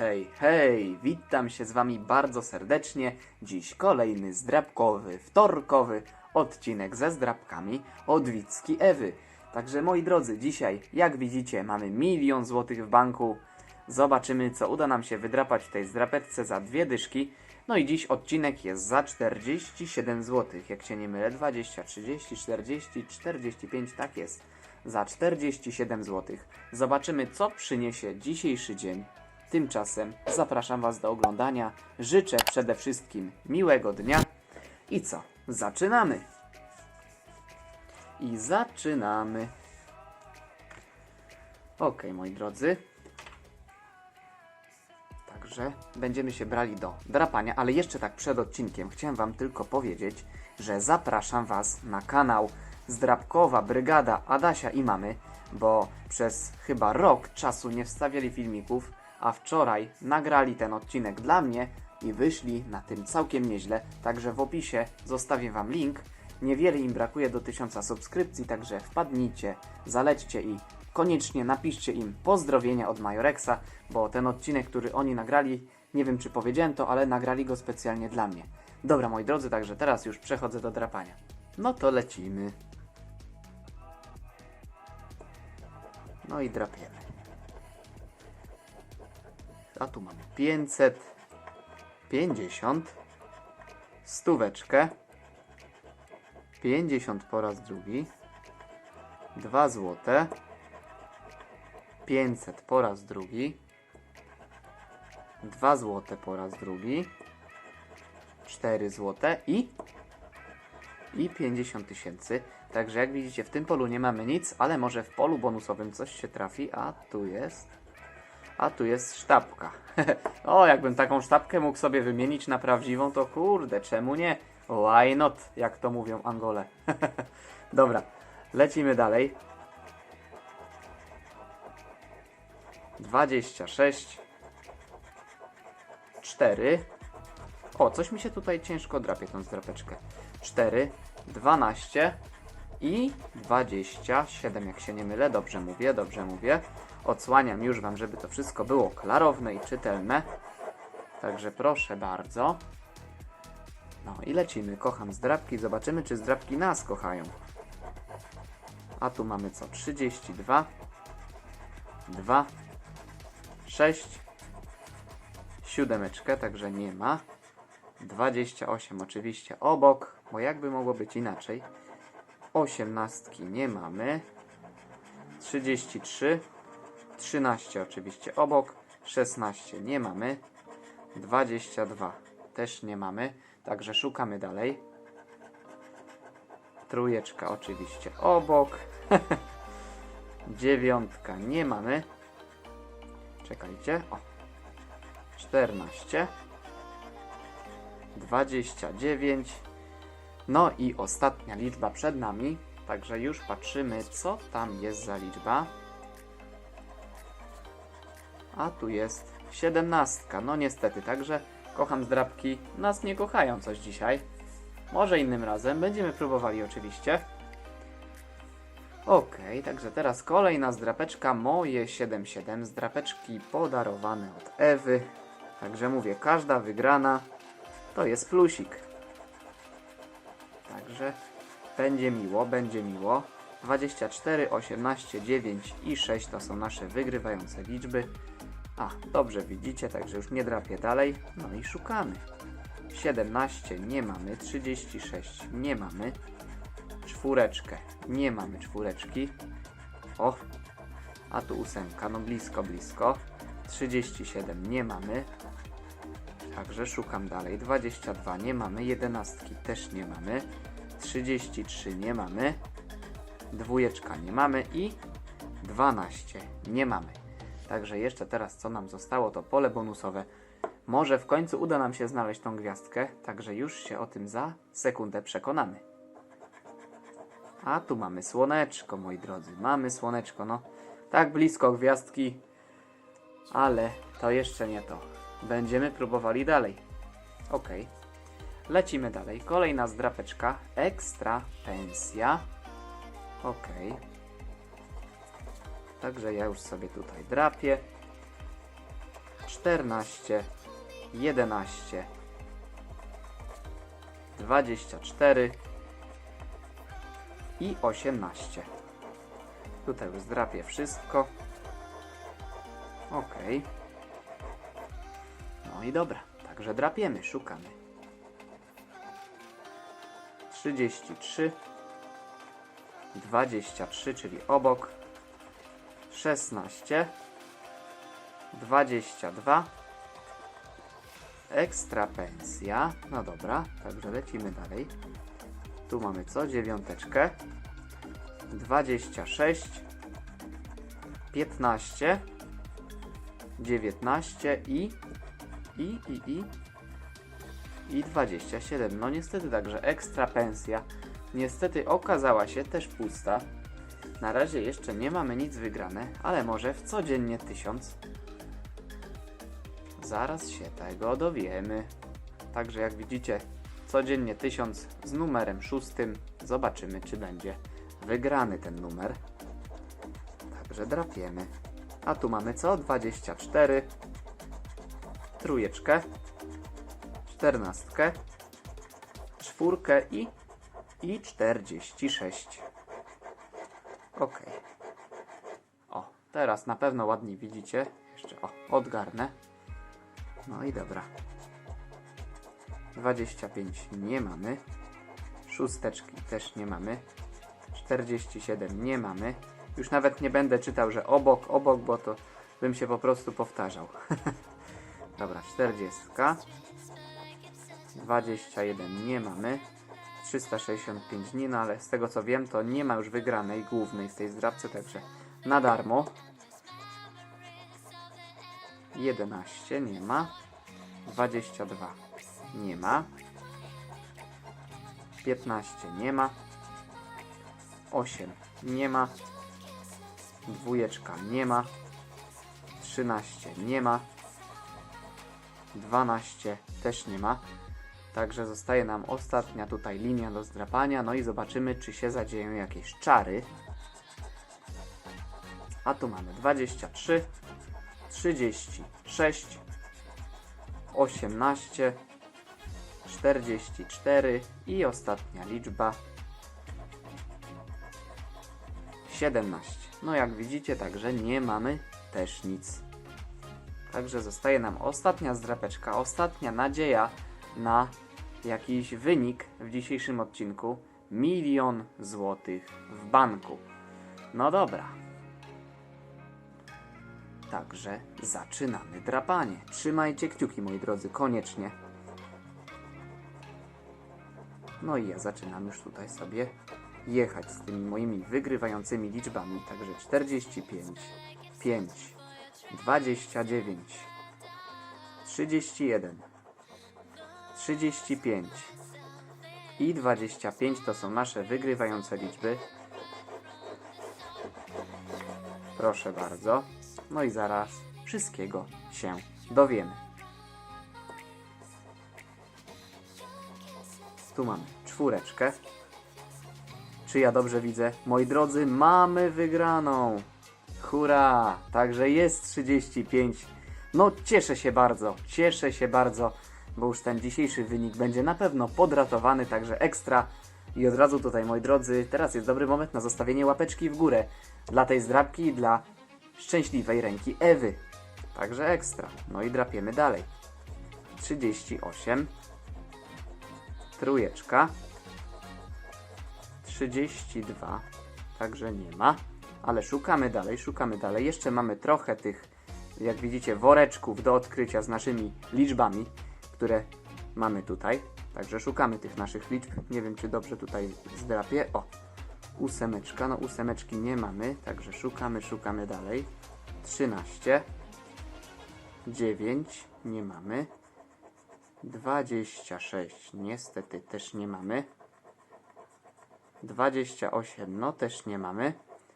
Hej, hej, witam się z wami bardzo serdecznie. Dziś kolejny zdrabkowy, wtorkowy odcinek ze zdrabkami od Wicki Ewy. Także moi drodzy, dzisiaj, jak widzicie, mamy milion złotych w banku. Zobaczymy, co uda nam się wydrapać w tej zdrapeczce za dwie dyszki. No i dziś odcinek jest za 47 zł. Jak się nie mylę, 20, 30, 40, 45, tak jest. Za 47 zł. Zobaczymy, co przyniesie dzisiejszy dzień. Tymczasem zapraszam Was do oglądania. Życzę przede wszystkim miłego dnia. I co? Zaczynamy! I zaczynamy. Ok, moi drodzy. Także będziemy się brali do drapania, ale jeszcze tak przed odcinkiem chciałem Wam tylko powiedzieć, że zapraszam Was na kanał Zdrabkowa Brygada Adasia i Mamy, bo przez chyba rok czasu nie wstawiali filmików, a wczoraj nagrali ten odcinek dla mnie i wyszli na tym całkiem nieźle, także w opisie zostawię Wam link. Niewiele im brakuje do 1000 subskrypcji, także wpadnijcie, zalećcie i koniecznie napiszcie im pozdrowienia od Majorexa, bo ten odcinek, który oni nagrali, nie wiem czy powiedziałem to, ale nagrali go specjalnie dla mnie. Dobra, moi drodzy, także teraz już przechodzę do drapania. No to lecimy. No i drapiemy. A tu mamy 500, 50, stóweczkę, 50 po raz drugi, 2 złote, 500 po raz drugi, 2 złote po raz drugi, 4 złote i i 50 tysięcy. Także jak widzicie w tym polu nie mamy nic, ale może w polu bonusowym coś się trafi, a tu jest a tu jest sztabka. o, jakbym taką sztabkę mógł sobie wymienić na prawdziwą, to kurde, czemu nie? Why not, jak to mówią Angole. Dobra, lecimy dalej. 26 4 O, coś mi się tutaj ciężko drapie tą zdrapeczkę. 4 12 i 27, jak się nie mylę. Dobrze mówię, dobrze mówię. Odsłaniam już Wam, żeby to wszystko było klarowne i czytelne. Także proszę bardzo. No i lecimy. Kocham zdrabki. Zobaczymy, czy zdrabki nas kochają. A tu mamy co? 32, 2, 6, siódemeczkę, także nie ma. 28 oczywiście obok, bo jakby mogło być inaczej. 18 nie mamy. 33, 13 oczywiście obok, 16 nie mamy, 22 też nie mamy, także szukamy dalej. Trójeczka oczywiście obok, dziewiątka nie mamy. Czekajcie, o, 14, 29, no i ostatnia liczba przed nami, także już patrzymy co tam jest za liczba. A tu jest siedemnastka. No niestety, także kocham zdrabki. Nas nie kochają coś dzisiaj. Może innym razem. Będziemy próbowali oczywiście. Okej, także teraz kolejna zdrapeczka. Moje 7-7. Zdrapeczki podarowane od Ewy. Także mówię, każda wygrana to jest plusik. Także będzie miło, będzie miło. 24, 18, 9 i 6 to są nasze wygrywające liczby. A, dobrze widzicie, także już nie drapię dalej. No i szukamy. 17 nie mamy, 36 nie mamy, czwóreczkę nie mamy czwóreczki. O, a tu ósemka, no blisko, blisko. 37 nie mamy, także szukam dalej. 22 nie mamy, 11 też nie mamy, 33 nie mamy, dwójeczka nie mamy i 12 nie mamy. Także jeszcze teraz co nam zostało to pole bonusowe. Może w końcu uda nam się znaleźć tą gwiazdkę, także już się o tym za sekundę przekonamy. A tu mamy słoneczko, moi drodzy. Mamy słoneczko, no. Tak blisko gwiazdki, ale to jeszcze nie to. Będziemy próbowali dalej. Ok. Lecimy dalej. Kolejna zdrapeczka. Ekstra pensja. Ok. Także ja już sobie tutaj drapię. 14, 11, 24 i 18. Tutaj już zdrapię wszystko. Ok. No i dobra, także drapiemy, szukamy. 33, 23, czyli obok, 16, 22, ekstra pensja, no dobra, także lecimy dalej. Tu mamy co? Dziewiąteczkę, 26, 15, 19 i i i i i 27. No niestety także ekstra pensja niestety okazała się też pusta. Na razie jeszcze nie mamy nic wygrane, ale może w codziennie 1000. Zaraz się tego dowiemy. Także jak widzicie, codziennie 1000 z numerem szóstym. Zobaczymy, czy będzie wygrany ten numer. Także drapiemy. A tu mamy co? 24. Trójeczkę. Czternastkę. Czwórkę i i 46. Ok. O, teraz na pewno ładnie widzicie. Jeszcze o, odgarnę. No i dobra. 25 nie mamy. Szósteczki też nie mamy. 47 nie mamy. Już nawet nie będę czytał, że obok, obok, bo to bym się po prostu powtarzał. dobra, 40. 21 nie mamy. 365 dni, no ale z tego co wiem, to nie ma już wygranej głównej z tej zdrabcy, także na darmo. 11 nie ma. 22 nie ma. 15 nie ma. 8 nie ma. Dwójeczka nie ma. 13 nie ma. 12 też nie ma. Także zostaje nam ostatnia tutaj linia do zdrapania. No i zobaczymy, czy się zadzieją jakieś czary. A tu mamy 23, 36, 18, 44 i ostatnia liczba 17. No jak widzicie, także nie mamy też nic. Także zostaje nam ostatnia zdrapeczka, ostatnia nadzieja na jakiś wynik w dzisiejszym odcinku. Milion złotych w banku. No dobra. Także zaczynamy drapanie. Trzymajcie kciuki, moi drodzy, koniecznie. No i ja zaczynam już tutaj sobie jechać z tymi moimi wygrywającymi liczbami. Także 45, 5, 29, 31, 35 i 25 to są nasze wygrywające liczby. Proszę bardzo. No i zaraz wszystkiego się dowiemy. Tu mamy czwóreczkę. Czy ja dobrze widzę? Moi drodzy, mamy wygraną! Hurra! Także jest 35. No cieszę się bardzo, cieszę się bardzo, bo już ten dzisiejszy wynik będzie na pewno podratowany, także ekstra. I od razu tutaj, moi drodzy, teraz jest dobry moment na zostawienie łapeczki w górę dla tej zdrabki i dla szczęśliwej ręki Ewy. Także ekstra. No i drapiemy dalej. 38. Trójeczka. 32. Także nie ma. Ale szukamy dalej, szukamy dalej. Jeszcze mamy trochę tych, jak widzicie, woreczków do odkrycia z naszymi liczbami, które mamy tutaj. Także szukamy tych naszych liczb. Nie wiem, czy dobrze tutaj zdrapię. O, ósemeczka. No ósemeczki nie mamy, także szukamy, szukamy dalej. 13. 9 nie mamy. 26 niestety też nie mamy. 28 no też nie mamy.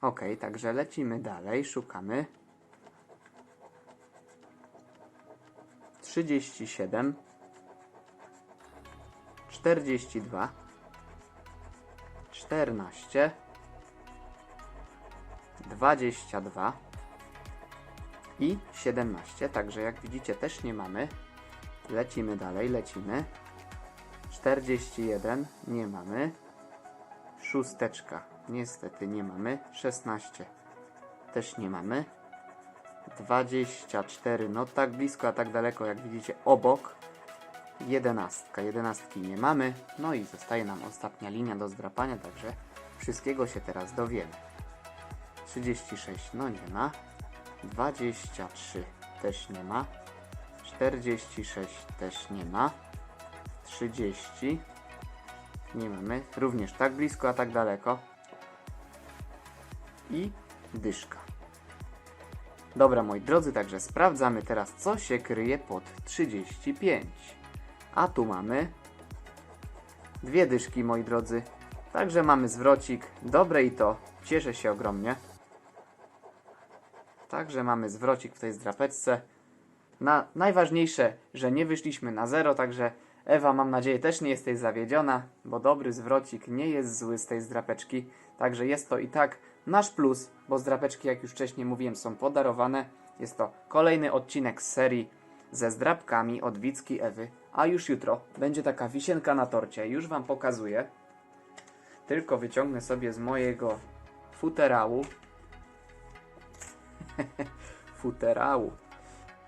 Ok, także lecimy dalej, szukamy. 37 42 14 22 i 17, także jak widzicie też nie mamy. Lecimy dalej, lecimy. 41 nie mamy. Szósteczka niestety nie mamy. 16 też nie mamy. 24 no tak blisko, a tak daleko jak widzicie obok. 11, 11 nie mamy. No i zostaje nam ostatnia linia do zdrapania, także wszystkiego się teraz dowiemy. 36 no nie ma. 23 też nie ma. 46 też nie ma. 30 nie mamy. Również tak blisko, a tak daleko. I dyszka. Dobra, moi drodzy, także sprawdzamy teraz, co się kryje pod 35. A tu mamy dwie dyszki, moi drodzy. Także mamy zwrocik. Dobre i to. Cieszę się ogromnie. Także mamy zwrocik w tej zdrapeczce. Na, najważniejsze, że nie wyszliśmy na zero, także Ewa, mam nadzieję, też nie jesteś zawiedziona, bo dobry zwrocik nie jest zły z tej zdrapeczki. Także jest to i tak nasz plus, bo zdrapeczki, jak już wcześniej mówiłem, są podarowane. Jest to kolejny odcinek z serii ze zdrapkami od Wicki Ewy. A już jutro będzie taka wisienka na torcie, już Wam pokazuję. Tylko wyciągnę sobie z mojego futerału futerału.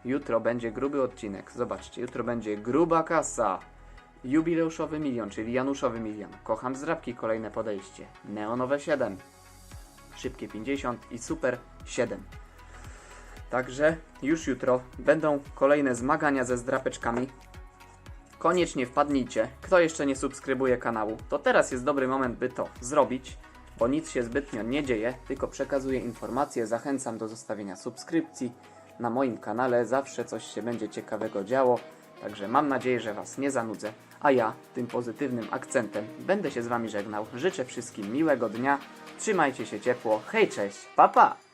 Jutro będzie gruby odcinek. Zobaczcie, jutro będzie gruba kasa. Jubileuszowy milion, czyli Januszowy milion. Kocham zdrabki, kolejne podejście. Neonowe 7. Szybkie 50 i super 7. Także już jutro będą kolejne zmagania ze zdrapeczkami. Koniecznie wpadnijcie. Kto jeszcze nie subskrybuje kanału, to teraz jest dobry moment, by to zrobić, bo nic się zbytnio nie dzieje, tylko przekazuję informacje. Zachęcam do zostawienia subskrypcji. Na moim kanale zawsze coś się będzie ciekawego działo, także mam nadzieję, że Was nie zanudzę. A ja tym pozytywnym akcentem będę się z Wami żegnał. Życzę wszystkim miłego dnia. Trzymajcie się ciepło. Hej, cześć, pa pa!